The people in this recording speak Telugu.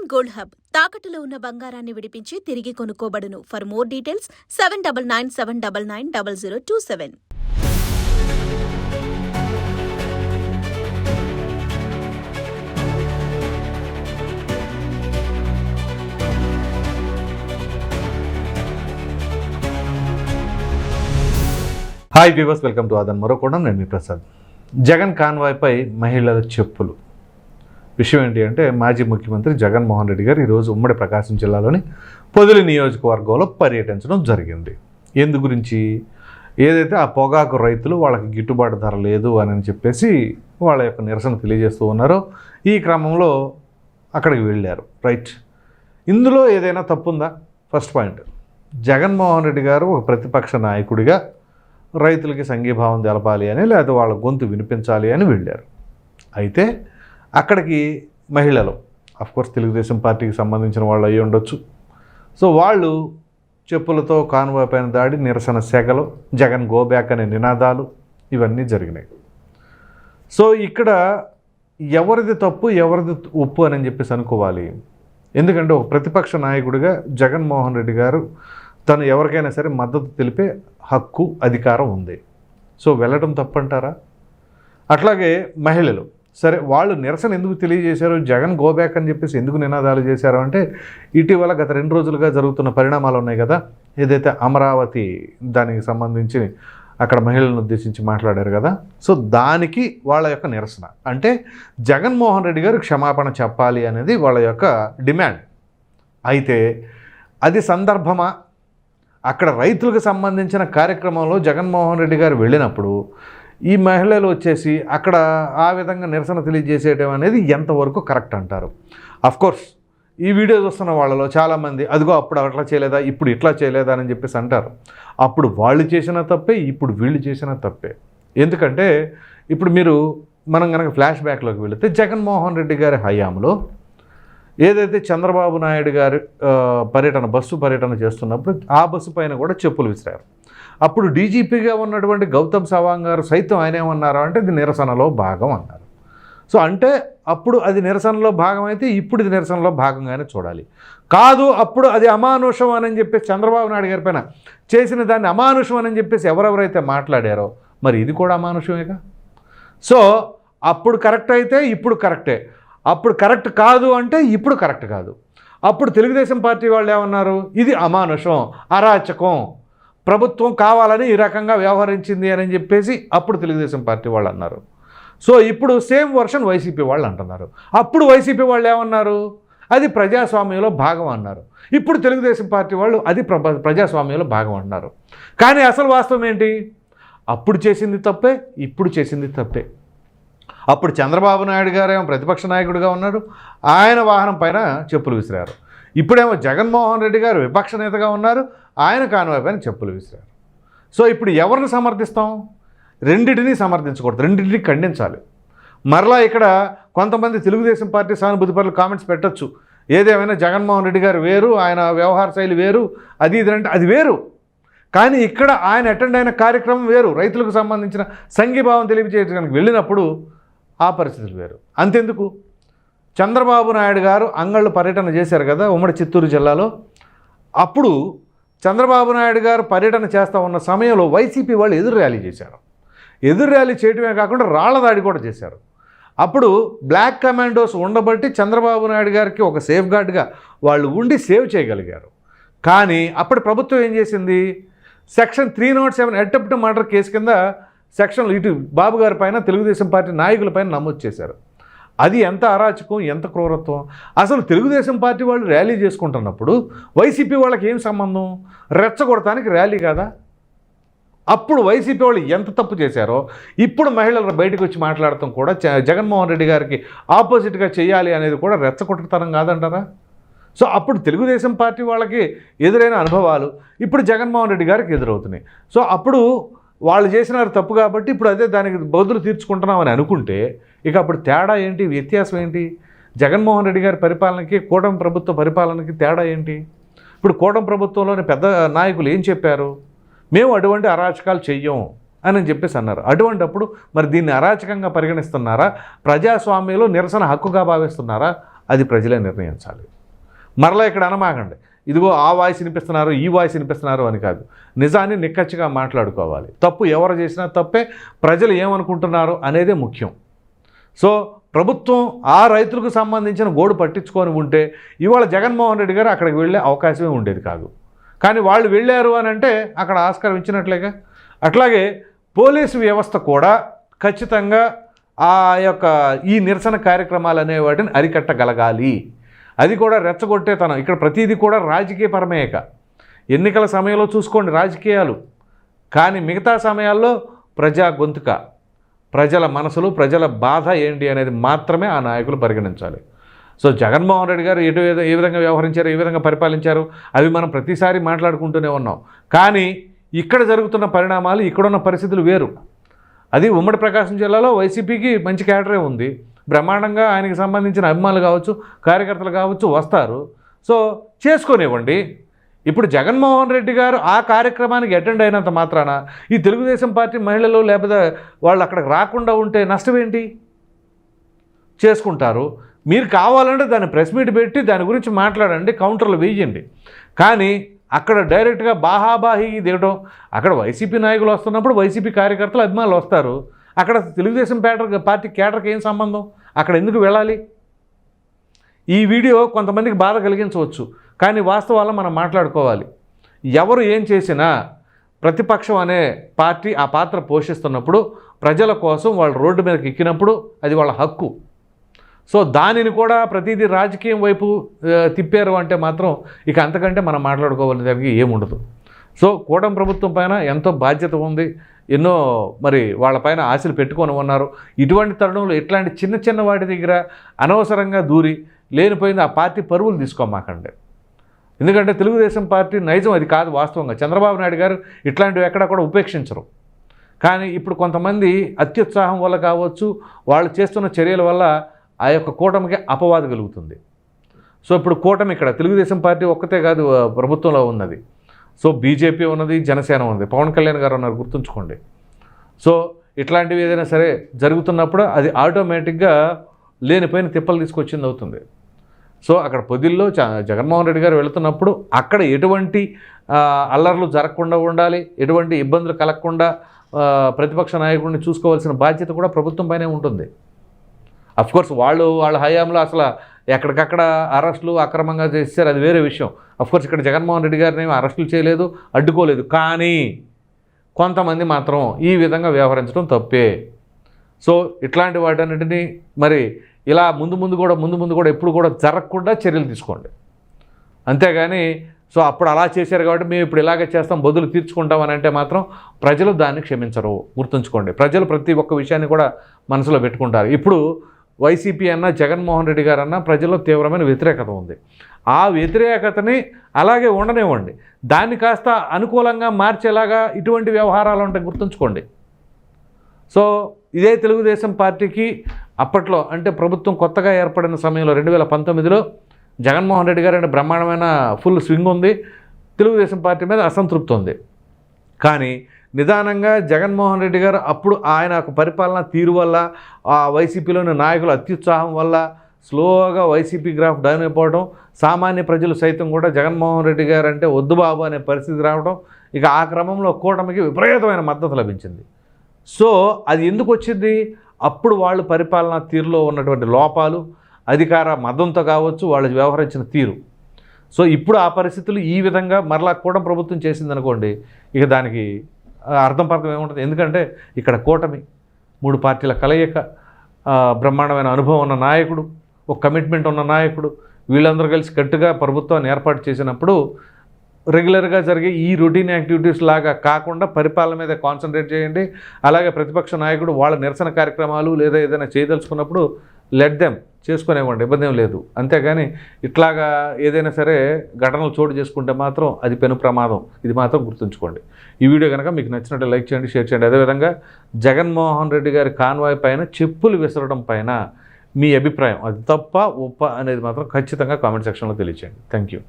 Indian gold hub. తాకట్టులో ఉన్న బంగారాన్ని విడిపించి తిరిగి కొనుక్కోబడును. For more details seven double nine seven double nine double zero two seven hi viewers welcome to అదన్ కూడా నేను మీ ప్రసాద్. జగన్ కాన్వాయ్పై మహిళల చెప్పులు. విషయం ఏంటి అంటే మాజీ ముఖ్యమంత్రి జగన్మోహన్ రెడ్డి గారు ఈరోజు ఉమ్మడి ప్రకాశం జిల్లాలోని పొదిలి నియోజకవర్గంలో పర్యటించడం జరిగింది. ఎందు గురించి? ఏదైతే ఆ పొగాకు రైతులు వాళ్ళకి గిట్టుబాటు ధర లేదు అని చెప్పేసి వాళ్ళ యొక్క నిరసన తెలియజేస్తూ ఉన్నారో ఈ క్రమంలో అక్కడికి వెళ్ళారు. రైట్. ఇందులో ఏదైనా తప్పుందా? First point. జగన్మోహన్ రెడ్డి గారు ఒక ప్రతిపక్ష నాయకుడిగా రైతులకి సంఘీభావం తెలపాలి అని లేదా వాళ్ళ గొంతు వినిపించాలి అని వెళ్ళారు. అయితే అక్కడికి మహిళలు కోర్స్ తెలుగుదేశం పార్టీకి సంబంధించిన వాళ్ళు అయ్యి ఉండొచ్చు. సో వాళ్ళు చెప్పులతో కాన్వాయ్ పైన దాడి నిరసన సెగలు జగన్ గోబ్యాక్ అనే నినాదాలు ఇవన్నీ జరిగినాయి. సో ఇక్కడ ఎవరిది తప్పు ఎవరిది ఒప్పు అని చెప్పేసి అనుకోవాలి. ఎందుకంటే ఒక ప్రతిపక్ష నాయకుడిగా జగన్మోహన్ రెడ్డి గారు తను ఎవరికైనా సరే మద్దతు తెలిపే హక్కు అధికారం ఉంది. సో వెళ్ళడం తప్పంటారా? అట్లాగే మహిళలు సరే వాళ్ళు నిరసన ఎందుకు తెలియజేశారు? జగన్ గోబ్యాక్ అని చెప్పేసి ఎందుకు నినాదాలు చేశారు అంటే ఇటీవల గత రెండు రోజులుగా జరుగుతున్న పరిణామాలు ఉన్నాయి కదా ఏదైతే అమరావతి దానికి సంబంధించి అక్కడ మహిళలను ఉద్దేశించి మాట్లాడారు కదా సో దానికి వాళ్ళ యొక్క నిరసన. అంటే జగన్మోహన్ రెడ్డి గారు క్షమాపణ చెప్పాలి అనేది వాళ్ళ యొక్క డిమాండ్. అయితే అది సందర్భమా? అక్కడ రైతులకు సంబంధించిన కార్యక్రమంలో జగన్మోహన్ రెడ్డి గారు వెళ్ళినప్పుడు ఈ మహిళలు వచ్చేసి అక్కడ ఆ విధంగా నిరసన తెలియజేసేయడం అనేది ఎంతవరకు కరెక్ట్ అంటారు? అఫ్కోర్స్ ఈ వీడియో చూస్తున్న వాళ్ళలో చాలామంది అదిగో అప్పుడు అట్లా చేయలేదా ఇప్పుడు ఇట్లా చేయలేదా అని చెప్పేసి అంటారు. అప్పుడు వాళ్ళు చేసిన తప్పే ఇప్పుడు వీళ్ళు చేసిన తప్పే. ఎందుకంటే ఇప్పుడు మీరు మనం కనుక ఫ్లాష్ బ్యాక్లోకి వెళితే జగన్మోహన్ రెడ్డి గారి హయాంలో ఏదైతే చంద్రబాబు నాయుడు గారి పర్యటన బస్సు పర్యటన చేస్తున్నప్పుడు ఆ బస్సు పైన కూడా చెప్పులు విసిరారు. అప్పుడు డీజీపీగా ఉన్నటువంటి గౌతమ్ సవాంగ్ గారు సైతం ఆయన ఏమన్నారు అంటే ఇది నిరసనలో భాగం అన్నారు. సో అంటే అప్పుడు అది నిరసనలో భాగం అయితే ఇప్పుడు ఇది నిరసనలో భాగంగానే చూడాలి. కాదు అప్పుడు అది అమానుషం అని చెప్పేసి చంద్రబాబు నాయుడు గారి పైన చేసిన దాన్ని అమానుషం అని చెప్పేసి ఎవరెవరైతే మాట్లాడారో మరి ఇది కూడా అమానుషమేగా? సో అప్పుడు కరెక్ట్ అయితే ఇప్పుడు కరెక్టే. అప్పుడు కరెక్ట్ కాదు అంటే ఇప్పుడు కరెక్ట్ కాదు. అప్పుడు తెలుగుదేశం పార్టీ వాళ్ళు ఏమన్నారు? ఇది అమానుషం అరాచకం. ప్రభుత్వం కావాలని ఈ రకంగా వ్యవహరించింది అని చెప్పేసి అప్పుడు తెలుగుదేశం పార్టీ వాళ్ళు అన్నారు. సో ఇప్పుడు సేమ్ వర్షన్ వైసీపీ వాళ్ళు అంటున్నారు. అప్పుడు వైసీపీ వాళ్ళు ఏమన్నారు? అది ప్రజాస్వామ్యంలో భాగం అన్నారు. ఇప్పుడు తెలుగుదేశం పార్టీ వాళ్ళు అది ప్ర ప్రజాస్వామ్యంలో భాగం అన్నారు కానీ అసలు వాస్తవం ఏంటి? అప్పుడు చేసింది తప్పే ఇప్పుడు చేసింది తప్పే. అప్పుడు చంద్రబాబు నాయుడు గారేమో ప్రతిపక్ష నాయకుడిగా ఉన్నారు ఆయన వాహనం పైన చెప్పులు విసిరారు. ఇప్పుడేమో జగన్మోహన్ రెడ్డి గారు విపక్ష నేతగా ఉన్నారు. ఆయన కానువాయి పైన చెప్పులు విసిరారు. సో ఇప్పుడు ఎవరిని సమర్థిస్తాం? రెండింటినీ సమర్థించకూడదు. రెండింటినీ ఖండించాలి. మరలా ఇక్కడ కొంతమంది తెలుగుదేశం పార్టీ సానుభూతి కామెంట్స్ పెట్టొచ్చు. ఏదేమైనా జగన్మోహన్ రెడ్డి గారు వేరు ఆయన వ్యవహార శైలి వేరు అది ఇది అంటే అది వేరు. కానీ ఇక్కడ ఆయన అటెండ్ అయిన కార్యక్రమం వేరు. రైతులకు సంబంధించిన సంఘీభావం తెలియజేయడానికి వెళ్ళినప్పుడు ఆ పరిస్థితులు వేరు. అంతెందుకు? చంద్రబాబు నాయుడు గారు అంగళ్ళు పర్యటన చేశారు కదా ఉమ్మడి చిత్తూరు జిల్లాలో. అప్పుడు చంద్రబాబు నాయుడు గారు పర్యటన చేస్తూ ఉన్న సమయంలో వైసీపీ వాళ్ళు ఎదురు ర్యాలీ చేశారు. ఎదురు ర్యాలీ చేయడమే కాకుండా రాళ్ళ దాడి కూడా చేశారు. అప్పుడు బ్లాక్ కమాండోస్ ఉండబట్టి చంద్రబాబు నాయుడు గారికి ఒక సేఫ్ గార్డ్గా వాళ్ళు ఉండి సేవ్ చేయగలిగారు. కానీ అప్పుడు ప్రభుత్వం ఏం చేసింది? Section three not seven attempt murder case కింద సెక్షన్లు ఇటు బాబు గారి పైన తెలుగుదేశం పార్టీ నాయకుల పైన నమోదు చేశారు. అది ఎంత అరాచకం ఎంత క్రూరత్వం? అసలు తెలుగుదేశం పార్టీ వాళ్ళు ర్యాలీ చేసుకుంటున్నప్పుడు వైసీపీ వాళ్ళకి ఏం సంబంధం? రెచ్చగొడటానికి ర్యాలీ కాదా? అప్పుడు వైసీపీ వాళ్ళు ఎంత తప్పు చేశారో ఇప్పుడు మహిళలు బయటకు వచ్చి మాట్లాడటం కూడా జ- జగన్మోహన్ రెడ్డి గారికి ఆపోజిట్గా చేయాలి అనేది కూడా రెచ్చగొట్టతనం కాదంటారా? సో అప్పుడు తెలుగుదేశం పార్టీ వాళ్ళకి ఎదురైన అనుభవాలు ఇప్పుడు జగన్మోహన్ రెడ్డి గారికి ఎదురవుతున్నాయి. సో అప్పుడు వాళ్ళు చేసినారు తప్పు కాబట్టి ఇప్పుడు అదే దానికి బదులు తీర్చుకుంటున్నామని అనుకుంటే ఇక అప్పుడు తేడా ఏంటి? వ్యత్యాసం ఏంటి? జగన్మోహన్ రెడ్డి గారి పరిపాలనకి కూటమి ప్రభుత్వ పరిపాలనకి తేడా ఏంటి? ఇప్పుడు కూటమి ప్రభుత్వంలోని పెద్ద నాయకులు ఏం చెప్పారు? మేము అటువంటి అరాచకాలు చెయ్యం అని చెప్పేసి అన్నారు. అటువంటప్పుడు మరి దీన్ని అరాచకంగా పరిగణిస్తున్నారా? ప్రజాస్వామ్యంలో నిరసన హక్కుగా భావిస్తున్నారా? అది ప్రజలే నిర్ణయించాలి. మరలా ఇక్కడ అనమాకండి ఇదిగో ఆ వాయిస్ వినిపిస్తున్నారు ఈ వాయిస్ వినిపిస్తున్నారు అని కాదు. నిజాన్ని నిక్కచ్చిగా మాట్లాడుకోవాలి. తప్పు ఎవరు చేసినా తప్పే ప్రజలు ఏమనుకుంటున్నారు అనేదే ముఖ్యం. సో ప్రభుత్వం ఆ రైతులకు సంబంధించిన గోడు పట్టించుకొని ఉంటే ఇవాళ జగన్మోహన్ రెడ్డి గారు అక్కడికి వెళ్ళే అవకాశమే ఉండేది కాదు. కానీ వాళ్ళు వెళ్ళారు అని అంటే అక్కడ ఆస్కారం ఇచ్చినట్లేగా? అట్లాగే పోలీసు వ్యవస్థ కూడా ఖచ్చితంగా ఆ యొక్క ఈ నిరసన కార్యక్రమాలు అనే వాటిని అరికట్టగలగాలి. అది కూడా రెచ్చగొట్టేతనం ఇక్కడ ప్రతిదీ కూడా రాజకీయపరమేక ఎన్నికల సమయంలో చూసుకోండి రాజకీయాలు. కానీ మిగతా సమయాల్లో ప్రజా గొంతుక. ప్రజల మనసులు ప్రజల బాధ ఏంటి అనేది మాత్రమే ఆ నాయకులు పరిగణించాలి. సో జగన్మోహన్ రెడ్డి గారు ఎటు ఏ విధంగా వ్యవహరించారు ఏ విధంగా పరిపాలించారు అవి మనం ప్రతిసారి మాట్లాడుకుంటూనే ఉన్నాం. కానీ ఇక్కడ జరుగుతున్న పరిణామాలు ఇక్కడున్న పరిస్థితులు వేరు. అది ఉమ్మడి ప్రకాశం జిల్లాలో వైసీపీకి మంచి క్యాడరే ఉంది. బ్రహ్మాండంగా ఆయనకి సంబంధించిన అభిమానులు కావచ్చు కార్యకర్తలు కావచ్చు వస్తారు. సో చేసుకోనివ్వండి. ఇప్పుడు జగన్మోహన్ రెడ్డి గారు ఆ కార్యక్రమానికి అటెండ్ అయినంత మాత్రాన ఈ తెలుగుదేశం పార్టీ మహిళలు లేకపోతే వాళ్ళు అక్కడికి రాకుండా ఉంటే నష్టం ఏంటి? చేసుకుంటారు. మీరు కావాలంటే దాన్ని ప్రెస్ మీట్ పెట్టి దాని గురించి మాట్లాడండి కౌంటర్లు వేయండి. కానీ అక్కడ డైరెక్ట్గా బాహాబాహి దిగడం అక్కడ వైసీపీ నాయకులు వస్తున్నప్పుడు వైసీపీ కార్యకర్తలు అభిమానులు వస్తారు. అక్కడ తెలుగుదేశం పేటర్ పార్టీ కేటర్కి ఏం సంబంధం? అక్కడ ఎందుకు వెళ్ళాలి? ఈ వీడియో కొంతమందికి బాధ కలిగించవచ్చు. కానీ వాస్తవాల్లో మనం మాట్లాడుకోవాలి. ఎవరు ఏం చేసినా ప్రతిపక్షం అనే పార్టీ ఆ పాత్ర పోషిస్తున్నప్పుడు ప్రజల కోసం వాళ్ళు రోడ్డు మీదకి ఎక్కినప్పుడు అది వాళ్ళ హక్కు. సో దానిని కూడా ప్రతిదీ రాజకీయం వైపు తిప్పారు అంటే మాత్రం ఇక అంతకంటే మనం మాట్లాడుకోవాలని దానికి ఏముండదు సో కూటమి ప్రభుత్వం పైన ఎంతో బాధ్యత ఉంది. ఎన్నో మరి వాళ్ళపైన ఆశలు పెట్టుకొని ఉన్నారు. ఇటువంటి తరుణంలో ఇట్లాంటి చిన్న చిన్న వాటి దగ్గర అనవసరంగా దూరి లేనిపోయింది ఆ పార్టీ పరువులు తీసుకోమాకండి. ఎందుకంటే తెలుగుదేశం పార్టీ నైజం అది కాదు వాస్తవంగా. చంద్రబాబు నాయుడు గారు ఇట్లాంటివి ఎక్కడా కూడా ఉపేక్షించరు. కానీ ఇప్పుడు కొంతమంది అత్యుత్సాహం వల్ల కావచ్చు వాళ్ళు చేస్తున్న చర్యల వల్ల ఆ యొక్క కూటమికి అపవాదు కలుగుతుంది. సో ఇప్పుడు కూటమి ఇక్కడ తెలుగుదేశం పార్టీ ఒక్కతే కాదు ప్రభుత్వంలో ఉన్నది. సో బీజేపీ ఉన్నది జనసేన ఉన్నది. పవన్ కళ్యాణ్ గారు ఉన్నారు గుర్తుంచుకోండి. సో ఇట్లాంటివి ఏదైనా సరే జరుగుతున్నప్పుడు అది ఆటోమేటిక్గా లేనిపోయిన తిప్పలు తీసుకొచ్చింది అవుతుంది. సో అక్కడ పొదిల్లో చ జగన్మోహన్ రెడ్డి గారు వెళుతున్నప్పుడు అక్కడ ఎటువంటి అల్లర్లు జరగకుండా ఉండాలి ఎటువంటి ఇబ్బందులు కలగకుండా ప్రతిపక్ష నాయకుడిని చూసుకోవాల్సిన బాధ్యత కూడా ప్రభుత్వం పైనే ఉంటుంది. అఫ్కోర్స్ వాళ్ళు వాళ్ళ హయాంలో అసలు ఎక్కడికక్కడ అరెస్టులు అక్రమంగా చేశారు అది వేరే విషయం. అఫ్కోర్స్ ఇక్కడ జగన్మోహన్ రెడ్డి గారిని అరెస్టులు చేయలేదు అడ్డుకోలేదు. కానీ కొంతమంది మాత్రం ఈ విధంగా వ్యవహరించడం తప్పే. సో ఇట్లాంటి వాటన్నిటిని మరి ఇలా ముందు ముందు కూడా ముందు ముందు కూడా ఎప్పుడు కూడా జరగకుండా చర్యలు తీసుకోండి. అంతేగాని సో అప్పుడు అలా చేశారు కాబట్టి మేము ఇప్పుడు ఇలాగే చేస్తాం బదులు తీర్చుకుంటాం అని అంటే మాత్రం ప్రజలు దాన్ని క్షమించరు. గుర్తుంచుకోండి. ప్రజలు ప్రతి ఒక్క విషయాన్ని కూడా మనసులో పెట్టుకుంటారు. ఇప్పుడు వైసీపీ అన్న జగన్మోహన్ రెడ్డి గారు అన్న ప్రజల్లో తీవ్రమైన వ్యతిరేకత ఉంది. ఆ వ్యతిరేకతని అలాగే ఉండనివ్వండి. దాన్ని కాస్త అనుకూలంగా మార్చేలాగా ఇటువంటి వ్యవహారాలు ఉంటాయి గుర్తుంచుకోండి. సో ఇదే తెలుగుదేశం పార్టీకి అప్పట్లో అంటే ప్రభుత్వం కొత్తగా ఏర్పడిన సమయంలో రెండు వేల పంతొమ్మిదిలో జగన్మోహన్ రెడ్డి గారు అంటే బ్రహ్మాండమైన ఫుల్ స్వింగ్ ఉంది. తెలుగుదేశం పార్టీ మీద అసంతృప్తి ఉంది. కానీ నిదానంగా జగన్మోహన్ రెడ్డి గారు అప్పుడు ఆయన పరిపాలన తీరు వల్ల ఆ వైసీపీలోని నాయకుల అత్యుత్సాహం వల్ల స్లోగా వైసీపీ గ్రాఫ్ డౌన్ అయిపోవడం సామాన్య ప్రజలు సైతం కూడా జగన్మోహన్ రెడ్డి గారు అంటే వద్దు బాబు అనే పరిస్థితి రావడం ఇక ఆ క్రమంలో కూటమికి విపరీతమైన మద్దతు లభించింది. సో అది ఎందుకు వచ్చింది? అప్పుడు వాళ్ళు పరిపాలనా తీరులో ఉన్నటువంటి లోపాలు అధికార మదంతో కావచ్చు వాళ్ళు వ్యవహరించిన తీరు. సో ఇప్పుడు ఆ పరిస్థితులు ఈ విధంగా మరలా కూటమి ప్రభుత్వం చేసిందనుకోండి ఇక దానికి అర్థం పర్థం ఏముంటుంది? ఎందుకంటే ఇక్కడ కూటమి మూడు పార్టీల కలయిక బ్రహ్మాండమైన అనుభవం ఉన్న నాయకుడు ఒక కమిట్మెంట్ ఉన్న నాయకుడు వీళ్ళందరూ కలిసి గట్టిగా ప్రభుత్వాన్ని ఏర్పాటు చేసినప్పుడు రెగ్యులర్గా జరిగే ఈ రొటీన్ యాక్టివిటీస్ లాగా కాకుండా పరిపాలన మీద కాన్సన్ట్రేట్ చేయండి. అలాగే ప్రతిపక్ష నాయకుడు వాళ్ళ నిరసన కార్యక్రమాలు లేదా ఏదైనా చేయదలుచుకున్నప్పుడు లెట్ దెమ్ చేసుకునేవ్వండి ఇబ్బంది ఏం లేదు. అంతేగాని ఇట్లాగా ఏదైనా సరే ఘటనలు చోటు చేసుకుంటే మాత్రం అది పెను ప్రమాదం. ఇది మాత్రం గుర్తుంచుకోండి. ఈ వీడియో కనుక మీకు నచ్చినట్టు లైక్ చేయండి షేర్ చేయండి. అదేవిధంగా జగన్మోహన్ రెడ్డి గారి కాన్వాయ్ పైన చెప్పులు విసరడం పైన మీ అభిప్రాయం అది తప్ప ఒప్ప అనేది మాత్రం ఖచ్చితంగా కామెంట్ సెక్షన్లో తెలియచేయండి. Thank you